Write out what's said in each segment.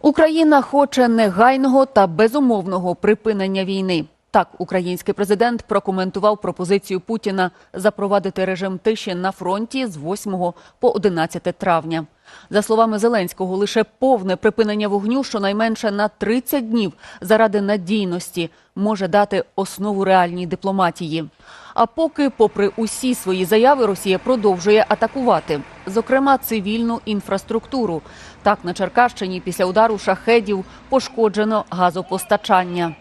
Україна хоче негайного та безумовного припинення війни. Так, український президент прокоментував пропозицію Путіна запровадити режим тиші на фронті з 8 по 11 травня. За словами Зеленського, лише повне припинення вогню щонайменше на 30 днів заради надійності може дати основу реальній дипломатії. А поки, попри усі свої заяви, Росія продовжує атакувати, зокрема цивільну інфраструктуру. Так, на Черкащині після удару шахедів пошкоджено газопостачання.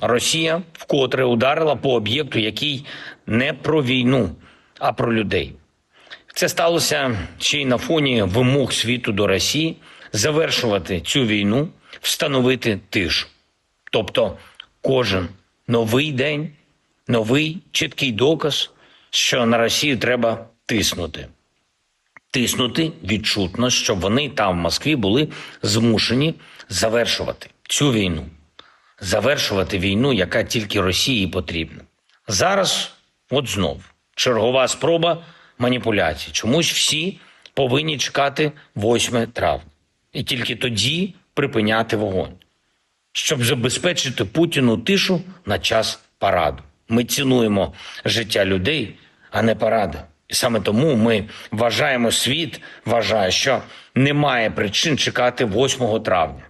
Росія вкотре ударила по об'єкту, який не про війну, а про людей. Це сталося ще й на фоні вимог світу до Росії завершувати цю війну, встановити тишу. Тобто кожен новий день, новий чіткий доказ, що на Росію треба тиснути. Тиснути відчутно, щоб вони там в Москві були змушені завершувати цю війну завершувати війну, яка тільки Росії потрібна. Зараз, от знов, чергова спроба маніпуляцій. Чомусь всі повинні чекати 8 травня. І тільки тоді припиняти вогонь, щоб забезпечити Путіну тишу на час параду. Ми цінуємо життя людей, а не паради. І саме тому ми вважаємо, світ вважає, що немає причин чекати 8 травня.